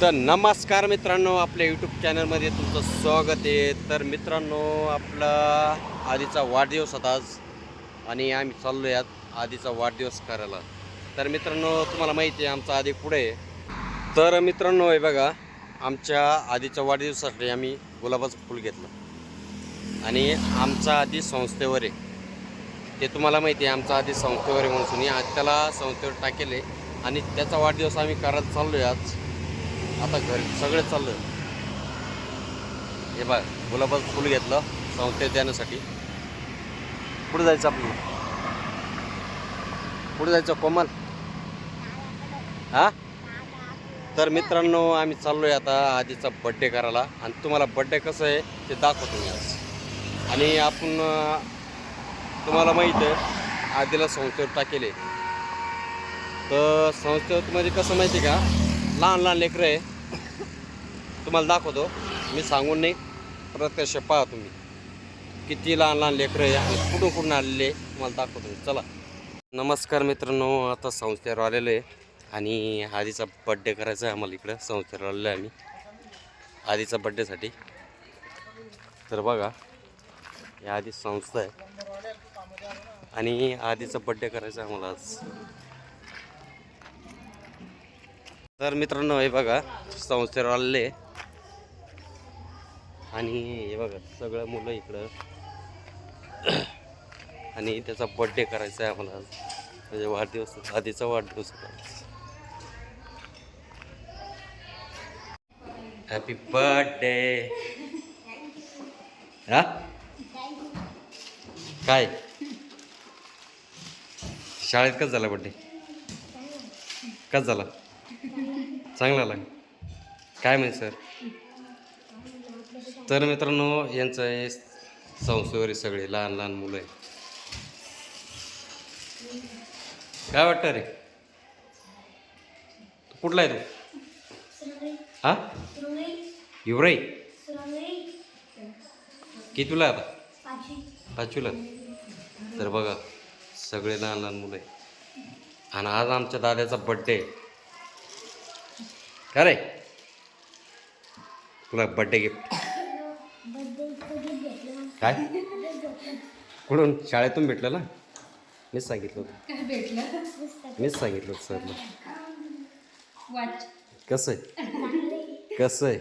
तर नमस्कार मित्रांनो आपल्या यूट्यूब चॅनलमध्ये तुमचं स्वागत आहे. तर मित्रांनो आपला आधीचा वाढदिवस होता आज आणि आम्ही चाललो यात आधीचा वाढदिवस करायला. तर मित्रांनो तुम्हाला माहिती आहे आमचा आधी पुढे आहे. तर मित्रांनो हे बघा आमच्या आधीच्या वाढदिवसासाठी आम्ही गुलाबाचं फूल घेतलं. आणि आमचा आधी संस्थेवर आहे. ते तुम्हाला माहिती आहे आमचा आधी संस्थेवर आहे म्हणून. आज त्याला संस्थेवर टाकेले आणि त्याचा वाढदिवस आम्ही करायला चाललो आहे आज. आता घरी सगळे चाललं हे बघ गुलाबाचं फुल घेतलं संस्थेत देण्यासाठी. पुढे जायचं आपलं पुढे जायचं कोमल? हा? तर मित्रांनो आम्ही चाललोय आता आधीचा बड्डे करायला. आणि तुम्हाला बड्डे कसं आहे ते दाखवतो मी आज. आणि आपण तुम्हाला माहीत आहे आधीला संस्थेवर टाकेले तर संस्थेवर म्हणजे कसं माहिती का? लहान लहान लेकरं आहे. तुम्हाला दाखवतो. मी सांगून नाही प्रत्यक्ष पहा तुम्ही. किती लहान लहान लेकरं आहे आणि कुठून कुठून आलेले तुम्हाला दाखवतो चला. नमस्कार मित्रांनो आता संस्थेवर आलेलो आहे. आणि आधीचा बड्डे करायचा आहे आम्हाला इकडं. संस्थेवर आलेलो आहे आम्ही. आधीचा बड्डेसाठी तर बघा या आधी संस्था आहे. आणि आधीचा बड्डे करायचा आहे आम्हाला आज. तर मित्रांनो हे बघा संस्थेवर आलेले. आणि हे बघा सगळं मुलं इकडं. आणि त्याचा बड्डे करायचा आहे आम्हाला. म्हणजे वाढदिवस आधीचा वाढदिवस हॅपी बर्थडे हा? काय? शाळेत कस झाला बड्डे कस झाला? चांगला लागेल. काय म्हणे सर? तर मित्रांनो यांचं हे संस्थेवर सगळे लहान लहान मुलं आहे. काय वाटतं रे? कुठला आहे तू? हा? युवराई? कितीला आहे आता? पाचवीला. तर बघा सगळे लहान लहान मुलं आहे. आणि आज आमच्या दादाचा बड्डे आहे. का रे? तुला बड्डे गिफ्ट काय? कुठून? शाळेतून भेटलं ना? मीच सांगितलं होतं. मीच सांगितलं होतं सरला. कसं आहे? कसं आहे?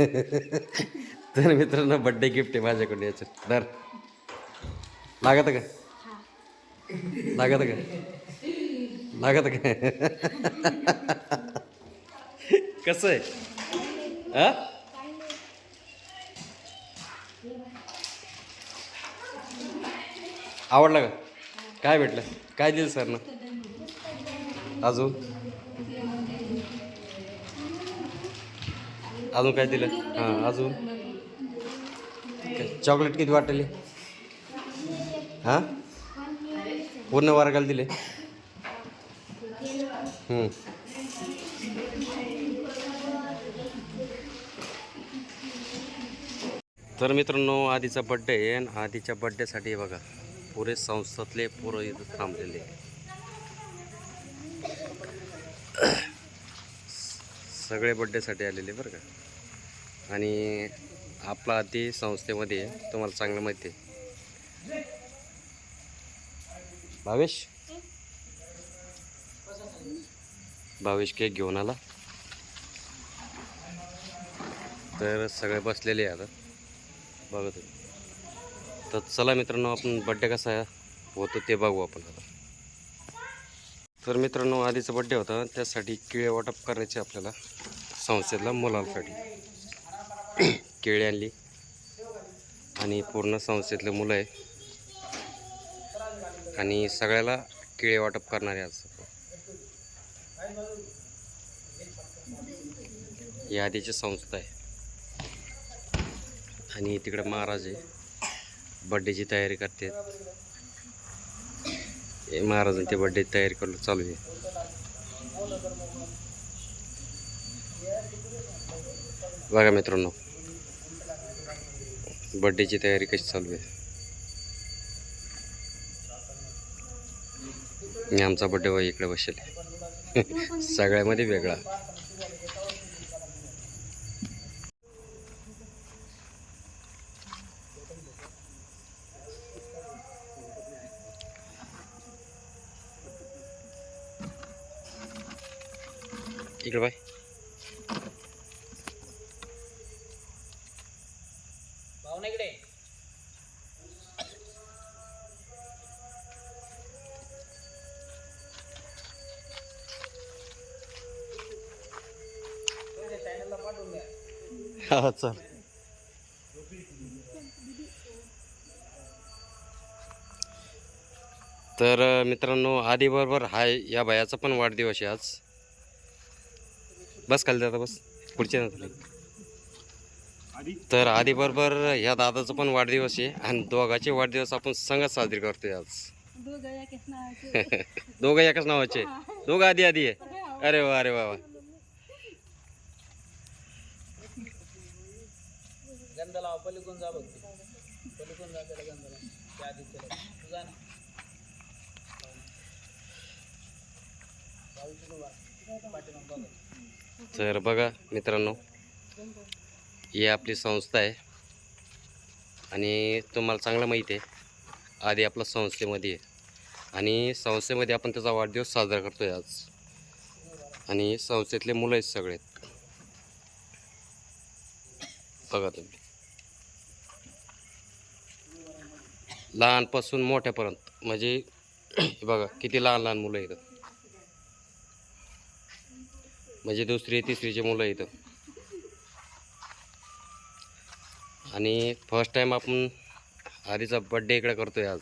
तर मित्रांनो बड्डे गिफ्ट आहे माझ्याकडे याचं. दर लागत का? लागत का? लागत का? कसं आहे? हा? आवडलं का? काय भेटलं? काय दिलं सर ना अजून? अजून काय दिलं? हां अजून? चॉकलेट किती वाटली? हां? पूर्ण वर्गाला दिले? तर मित्रांनो आधीचा बड्डे आहे आणि आधीच्या बड्डेसाठी बघा पुरे संस्थातले पोरं इथं थांबलेले सगळे बड्डेसाठी आलेले बरं का? आणि आपला आधी संस्थेमध्ये तुम्हाला चांगलं माहिती आहे. भावेश? भावेश केक घेऊन आला. तर सगळे बसलेले आहे आता. बघत होते. तर चला मित्रांनो आपण बड्डे कसा होतो ते बघू आपण आता. तर मित्रांनो आधीचा बड्डे होता. त्यासाठी केळे वाटप करायचे आपल्याला. संस्थेतला मुलांसाठी. केळी आणली. आणि पूर्ण संस्थेतले मुलं आहे. आणि सगळ्याला केळे वाटप करणारे आज. या आधीची संस्था आहे. आणि तिकडे महाराज आहे. बड्डेची तयारी करते. महाराजांची बड्डे तयारी करणं चालू आहे. बघा मित्रांनो बड्डेची तयारी कशी चालू आहे. आमचा बड्डे बघा इकडे बसेल. सगळ्यामध्ये वेगळा. इकडे बाय. इकडे. हा चल. तर मित्रांनो आधी बरोबर हा या बायाचा पण वाढदिवस आहे आज. बस खाली जाता बस. पुढच्या ना तर आधी बरोबर ह्या दादाचा पण वाढदिवस आहे आणि दोघाचे वाढदिवस आपण संगत साजरी करतोय आज. दोघं एकाच नावाचे. दोघं आधी आधी आहे. अरे वा अरे वा जा तर बघा मित्रांनो ही आपली संस्था आहे. आणि तुम्हाला चांगलं माहिती आहे आधी आपला संस्थेमध्ये. आहे आणि संस्थेमध्ये आपण त्याचा वाढदिवस साजरा करतो आहे आज. आणि संस्थेतले मुलं आहेत सगळे. बघा तुम्ही. लहानपासून मोठ्यापर्यंत म्हणजे बघा किती लहान लहान मुलं आहेत. म्हणजे दुसरी तिसरीचे मुलं इथं आणि फर्स्ट टाईम आपण हरीचा बड्डे इकडे करतोय आज.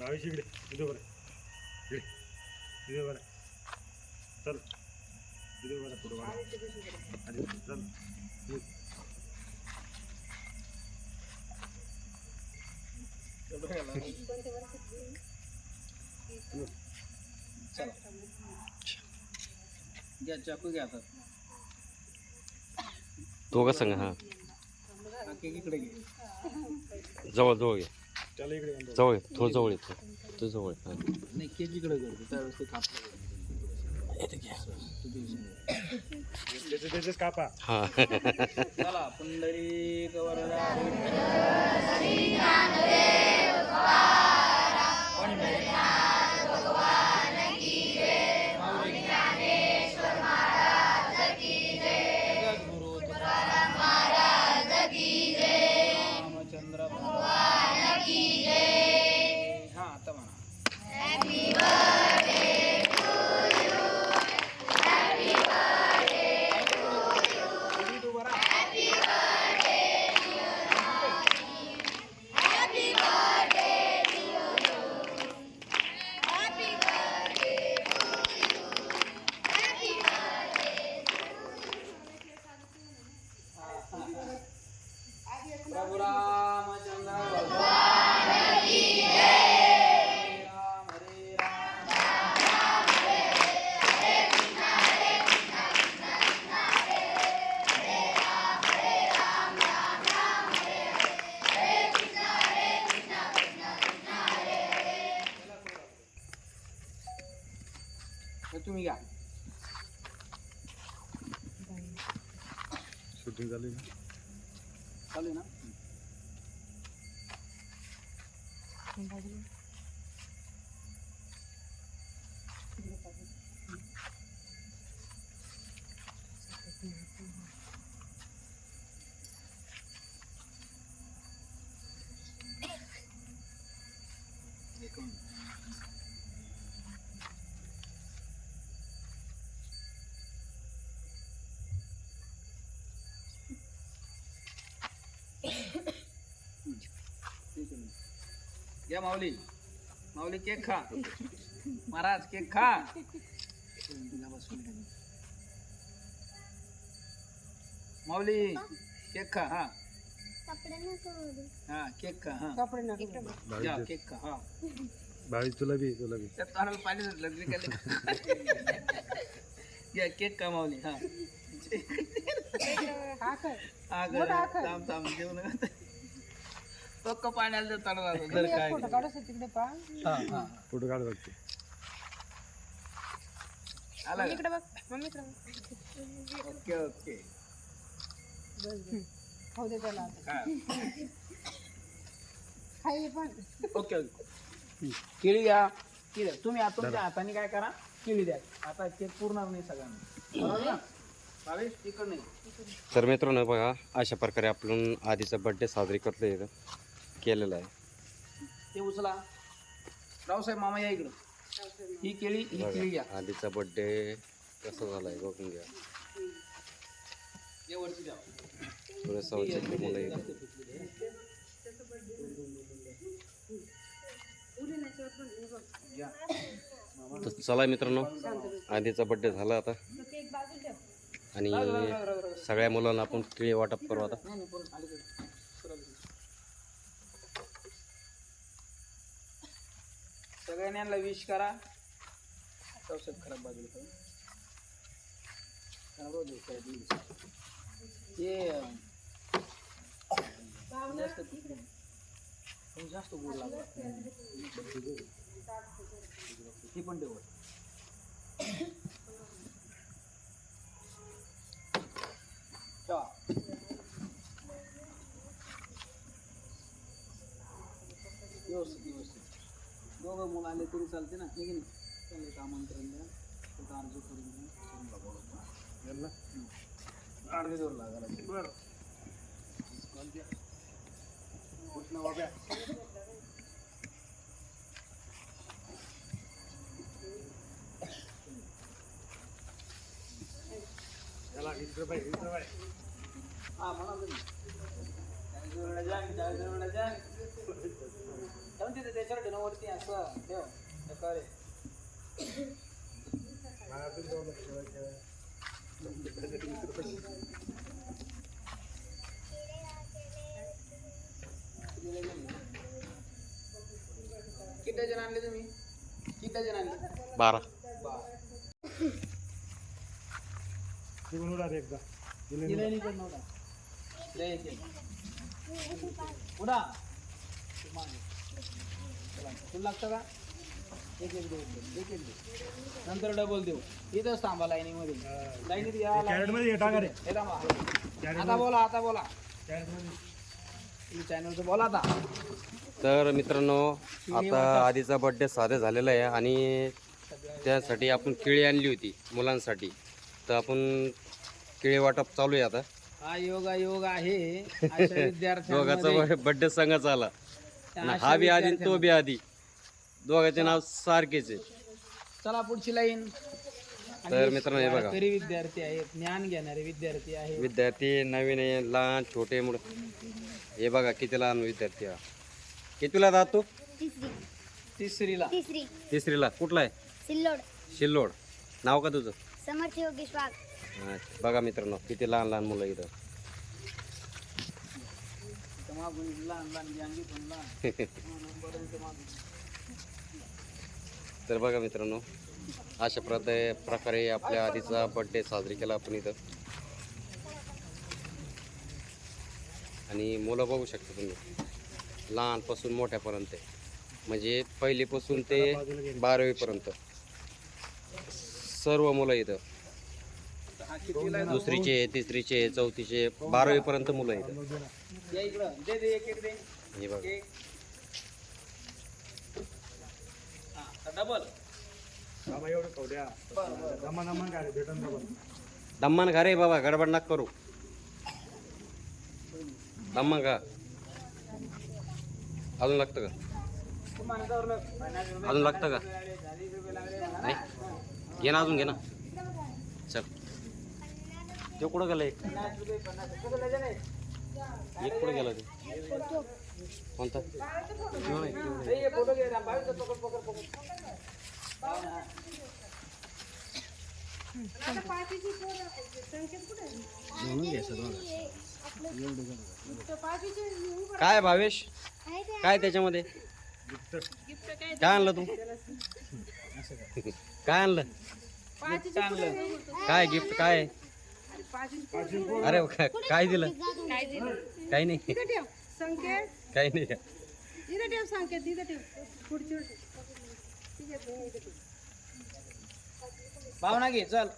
बावीस इकडे इथे बरं इकडे इथे बरं चल इथे बरं पुढं बरं आधी चल. घ्या चाकू घ्या आता दोघं संग हां इकडे जवळ जवळ घे त्याला इकडे आणतो. जवळ थोडं जवळ येतो तो जवळ आहे. हां. नाही केक इकडे करतो त्यावेळेस ते कापलं त्याचे त्याचेच कापा हां चला शूटिंग झाली ना या माऊली. माऊली केक खा. महाराज केक खा. माऊली केक खा हा. हा केक खा हा. या केक खा हा. बावीस तुला बी तुला बी. त्या तोंडाला पाणी सुटलं तरी काय या केक का माऊली हा. हा ग थांब थांब जेवण पक्क पाण्याला तोंडाला जर काय हा हा. फोटो काढ बघते. आला का? Okay okay. हा. Okay okay. केळी घ्या. केळी तुम्ही आता तुमच्या हाताने काय करा? केळी द्या. आता केक पुरणार नाही सगळ्यांना. बरोबर ना? भावेश तिकड नाही तर मित्रांनो बघा अशा प्रकारे आपण आधीचा बड्डे साजरी करतो इथं केलेला आहे. ते उचला. रावसाहेब मामा या इकडं. ही केळी ही केळी घ्या बघा आधीचा बड्डे कसा झालाय बघून घ्या. वरती द्या थोडे सवचितले मुलं इथं घ्या तर चला मित्रांनो आधीचा बड्डे झाला आता. आणि सगळ्या मुलांना आपण केळी वाटप करू आता. नाही नाही पण अलीकडे सरळ इकडे. सगळ्यांनी यांना विश करा. औषध खराब बाजूला करू. खराब ते जास्त पण जास्त गोड लागला. ती पण देऊ ठेवा व्यवस्थित व्यवस्थित दोघं मुलं आले तरी चालते ना हे की नाही? एक आमंत्रण द्या. त्याचा अर्ज करून द्या समजा अर्धे लागायला बरं. कुठलं बाब्या. बाई बाई हा म्हणा तुम्ही त्याच्यावर डिनोवरती असं ठेव. खेळायचं. किती डझन आणले तुम्ही? किती डझन आणले? बारा. एकदा. उडा लागतं का? एक एक देऊ एक एक देऊ नंतर डबल देऊ. इथंच थांबा लाईनीमध्ये लाईनीत या हे टाका रे. हे थांबा. आता बोला आता बोला. चॅनलचं बोला आता. तर मित्रांनो आता आधीचा बड्डे साधे झालेला आहे आणि त्यासाठी आपण केळी आणली होती मुलांसाठी. तर आपण केळी वाटप चालू आहे आता. हा योगा योग आहे. दोघाचा बड्डे संघच आला हा बी आधी तो बी आधी. दोघांचे नाव सारखेच आहे चला पुढची लाईन. तर मित्रांनो हे बघा. तरी विद्यार्थी आहेत ज्ञान घेणारे विद्यार्थी आहेत. विद्यार्थी नवीन आहे लहान छोटे मोठे. हे बघा किती लहान विद्यार्थी हा कितीला जात तू तिसरी. तिसरीला. तिसरी. तिसरीला. कुठला आहे? सिल्लोड. शिल्लोड नाव का तुझं? समर्थ योगेश वाघ. हा, बघा मित्रांनो किती लहान लहान मुलं इथं. लहान लहान ज्ञानी पण लहान नंबर आहे इथं मागून. तर बघा मित्रांनो अशा प्रकारे प्रकारे आपल्या आधीचा बड्डे साजरी केला आपण इथं. आणि मुलं बघू शकता तुम्ही लहानपासून मोठ्यापर्यंत. म्हणजे पहिलीपासून ते बारावीपर्यंत. सर्व मुलं इथं. दुसरीचे तिसरीचे चौथीचे बारावीपर्यंत मुलं इथं. हे बघा एक हा डबल बाबा एवढं खाऊ द्या. दमा दमा काय रे भेटन डबल दम्मान खा रे बाबा गडबड नका करू. दम्मान का अजून लागतं का? अजून लागतं का? नाही? घे ना अजून घे ना. चल. ते कुठं गेलं एक? एक कुठं गेलं ते? कोणता. काय भावेश? काय त्याच्यामध्ये? काय आणलं तू? काय आणलं? काय गिफ्ट काय? अरे काय काय दिलं? काही नाही. संकेत काही नाही इथं ठेव संकेत इथं ठेव. पुढची भावना घे चल.